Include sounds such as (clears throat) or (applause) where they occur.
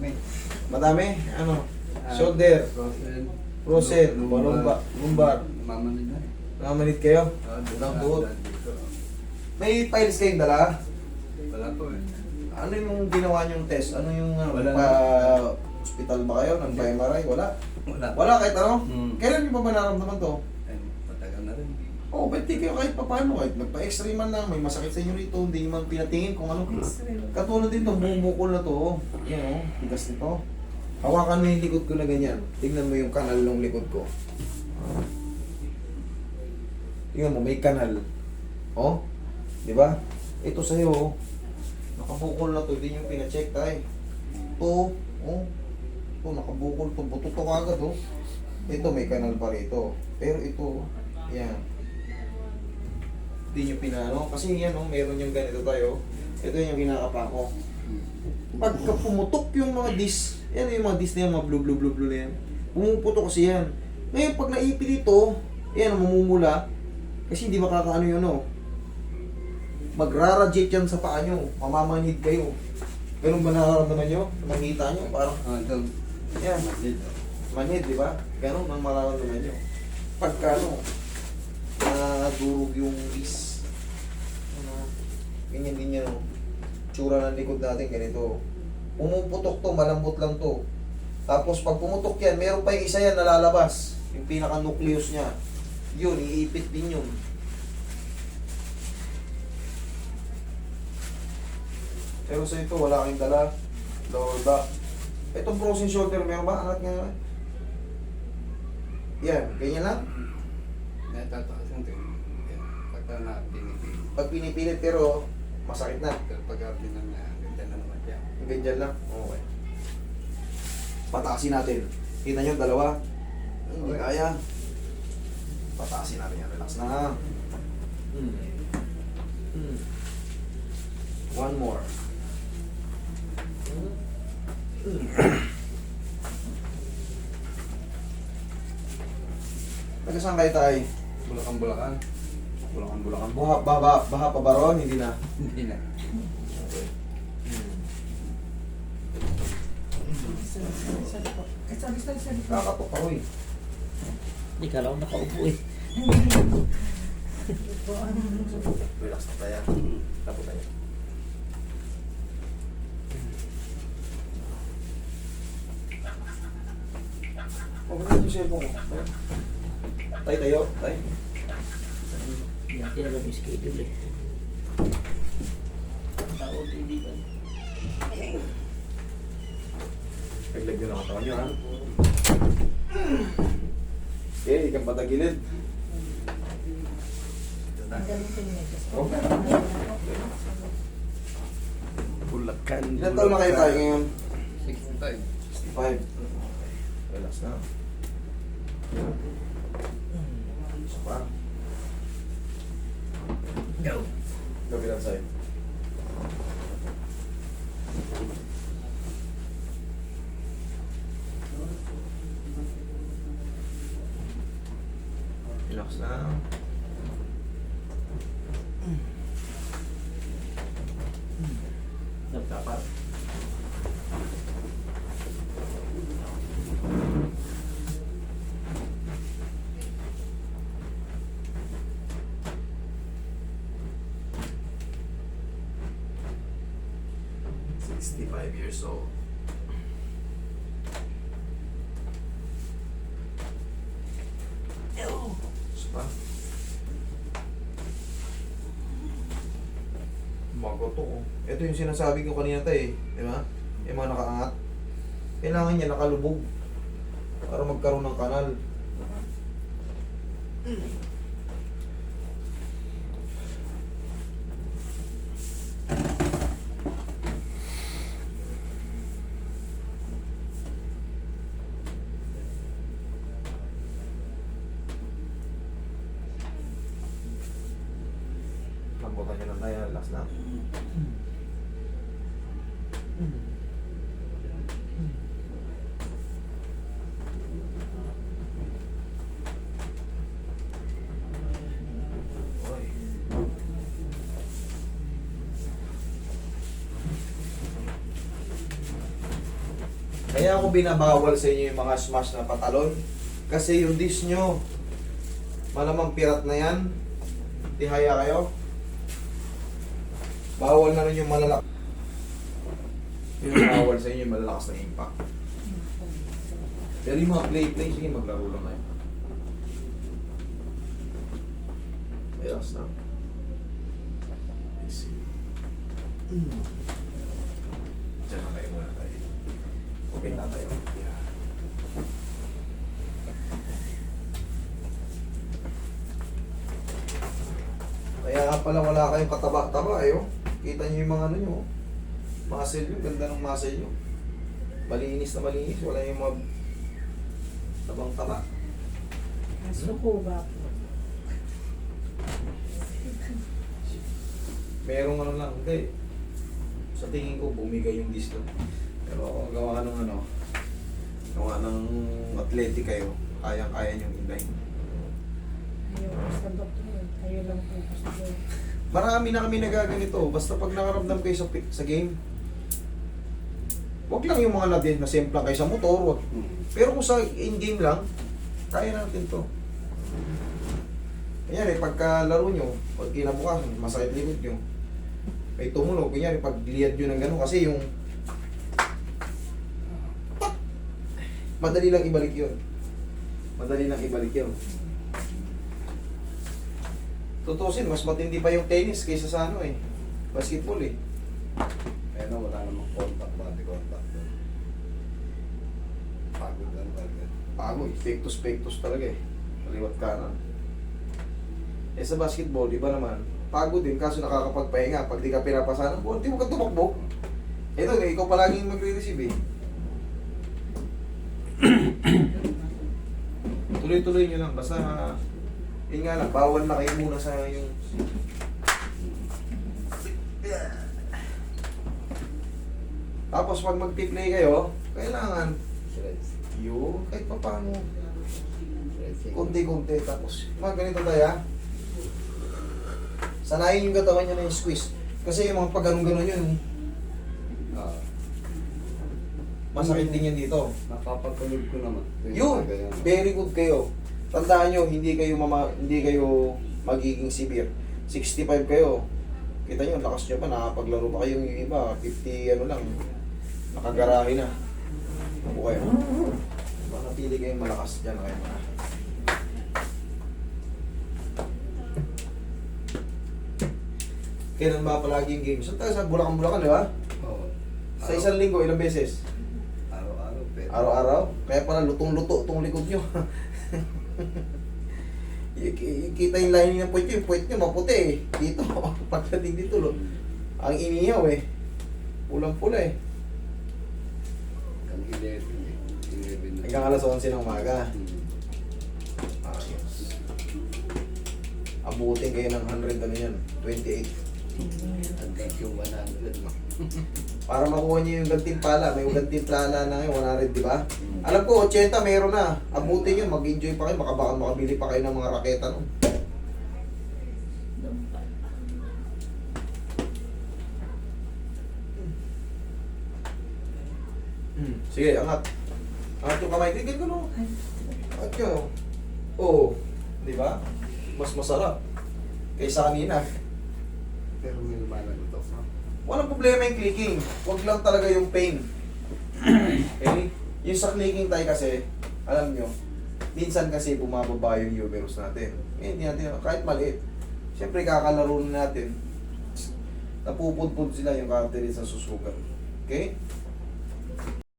Madami. Madami? Ano? Ah, Shoulder, Frozen. Frozen, Lumbar. lumbar. Mamanid na eh. Nakamanit kayo? Ah, Walang buhok. dito. May files kayong dala? Wala po eh. Ano yung ginawa niyong test? Ano yung ano, Wala pa hospital ba kayo? Nagpa-MRI? Wala? Wala. Wala kahit ano? Hmm. Kailan niyo pa ba naramdaman to? Ay, matagal na rin. Oo, oh, ba't di kayo kahit paano? Kahit nagpa-x-ray man lang, may masakit sa inyo rito, hindi niyo man pinatingin kung ano. Katulad din itong bumukol na to. Yan o, tigas nito. Hawakan mo yung likod ko na ganyan. Tingnan mo yung kanal ng likod ko. Tingnan mo, may kanal. Oh, di ba? Ito sa'yo. Nakabukol na to, hindi nyo pina-check tayo. Ito, oh. Ito, nakabukol to. Buto to agad, oh. Ito, may kanal pa rito. Pero ito, yan. Hindi nyo pinano. Kasi yan, oh, meron yung ganito tayo. Ito yung kinakapa ko. Pagka pumutok yung mga dis, yan yung mga dis na yan, mga blue, blue, blue, blue na yan. Pumuputok kasi yan. Ngayon, pag naipil ito, yan, mamumula. Kasi hindi makakaano yun, no? Magraradiate yan sa paa nyo. Mamamanhid kayo. Ganun ba nararamdaman nyo? Makita nyo? Parang, Ah, ito. yan, Dito. manhid, di ba? Ganun ang mararamdaman nyo. Pagka, ano, nadurog yung dis. Ano, ganyan, ganyan, no? Tsura ng likod natin, ganito. Pumuputok to, malambot lang to. Tapos pag pumutok yan, meron pa yung isa yan nalalabas. Yung pinaka-nucleus niya. Yun, iipit din yun. Pero sa ito, wala kang dala. Lower back. Itong frozen shoulder, meron ba? Angat nga naman. Yan, ganyan lang. Natataas yung ito. Yan. Na pinipili. Pag pinipilit pero masakit na. Pero pagka pinan na, ganda na naman siya. Ganyan lang. Okay. Pataasin natin. Kita nyo, dalawa. Hindi Okay. kaya. Pataasin natin yan. Relax na. Hmm. Hmm. One more. Hmm. Taga saan kayo tayo? Bulakan-bulakan. Bulacan, Bulacan. Baha, baha, baha pa ba ron? Hindi na. Hindi na. Kakatok ako eh. Hindi ka lang nakaupo eh. Relax na tayo. Tapo tayo. Oh, bakit yung cellphone ko? Tay tayo, tay. Hindi alam yung schedule eh. Tawag hindi ka. Paglag nyo ng katawan nyo, ha? Okay, ikang patagilid. Okay. Bulacan. Ilan taon na kayo tayo ngayon? 65. 65. Relax na. Isa pa. Go. Kabilang side. Relax na. 65 years old. Ew! Diba? Magoto. Oh. Ito yung sinasabi ko kanina tayo eh. Di ba? Yung mga nakaangat. Kailangan niya nakalubog. Para magkaroon ng kanal. Mm. Niyo lang tayo. Relax lang. Oy. Kaya ako binabawal sa inyo yung mga smash na patalon. Kasi yung disc nyo, malamang pirat na yan. Tihaya kayo. Bawal na rin yung malalakas. Yung bawal sa inyo yung malalakas na impact. Pero yung mga play-play, sige maglaro lang kayo. Relax na. Easy. Diyan na kayo muna tayo. Okay na tayo. Kaya nga pala wala kayong kataba-taba eh oh. Kita niyo yung mga ano nyo oh. Muscle nyo, ganda ng muscle nyo. Malinis na malinis, wala yung mga tabang taba. Kaso ko ba po? Merong ano lang, hindi. Sa tingin ko, bumigay yung disc doon. Pero kung gawa ka ng ano, gawa ng athletic kayo, kayang-kaya niyong inday. Ayaw basta doktor. Ayaw lang po ko. Marami na kami nagaganito. Basta pag nakaramdam kayo sa, sa game, wag lang yung mga na semplang kayo sa motor. Wag. Pero kung sa in-game lang, kaya natin to. Kanyari, pagka laro nyo, pag kinabukasan, masakit likod nyo, may tumunog, kunyari, pag liyad nyo ng gano'n, kasi yung madali lang ibalik yun. Madali lang ibalik yun. Tutusin, mas matindi pa yung tennis kaysa sa ano eh. Basketball eh. Kaya na wala namang contact, body contact doon. Pagod lang talaga. Pagod, pectus-pectus talaga eh. Kaliwat kanan. Eh sa basketball, iba naman, pagod din kaso nakakapagpahinga. Pag di ka pinapasan ng ball, di mo ka tumakbo. Ito, eh, ikaw palaging magre-receive eh. (coughs) Tuloy-tuloy nyo lang, basta yun nga lang, bawal na kayo muna sa yung Tapos pag mag-play kayo, kailangan yun, kahit pa paano, konti-konti. Tapos, mga ganito tayo ha. Sanayin yung katawan nyo na yung squeeze. Kasi yung mga pag ganun-ganun yun, Ah, masakit din yan dito. napapatuloy ko naman. Yun, very good kayo. Tandaan nyo, hindi kayo mama, hindi kayo magiging severe. 65 kayo. Kita nyo, lakas nyo pa, nakapaglaro pa kayo yung iba, 50 ano lang, nakagarahe na. Upo kayo. Manatili kayong malakas dyan kayo mga. Kailan ba palagi yung game? Saan tayo sa Bulacan-Bulacan, di ba? Oo. Sa isang linggo, ilang beses? Araw-araw. Araw-araw? Kaya pala lutong-luto itong likod nyo. (laughs) Kita yung lining ng puwet nyo, yung puwet nyo maputi eh. Dito, (laughs) pagdating dito, lo. ang inihaw eh. Pulang-pula eh. Ang 11 eh. 11 na. Hanggang alas 11 ng umaga. Hmm. Ayos. Abutin kayo ng 100 ano yan, 28. Hanggang yung 100. Para makuha nyo yung gantimpala, may gantimpala na ngayon, 100, di ba? Alam ko, 80 meron na. Abutin yun, mag-enjoy pa kayo, baka baka makabili pa kayo ng mga raketa nun. Hmm. Sige, angat. Angat yung kamay. Tigil ko no. Angat yun. Oo. Di ba? Mas masarap. Kaysa kanina. Pero may lumalag ito. no? Walang problema yung clicking. Huwag lang talaga yung pain. okay? (clears throat) Yung sa clicking tayo kasi, alam nyo, minsan kasi bumababa yung humerus natin. Eh, hindi natin, kahit maliit. Siyempre, kakalaro na natin. Napupudpud sila yung cartilage sa susugan. Okay?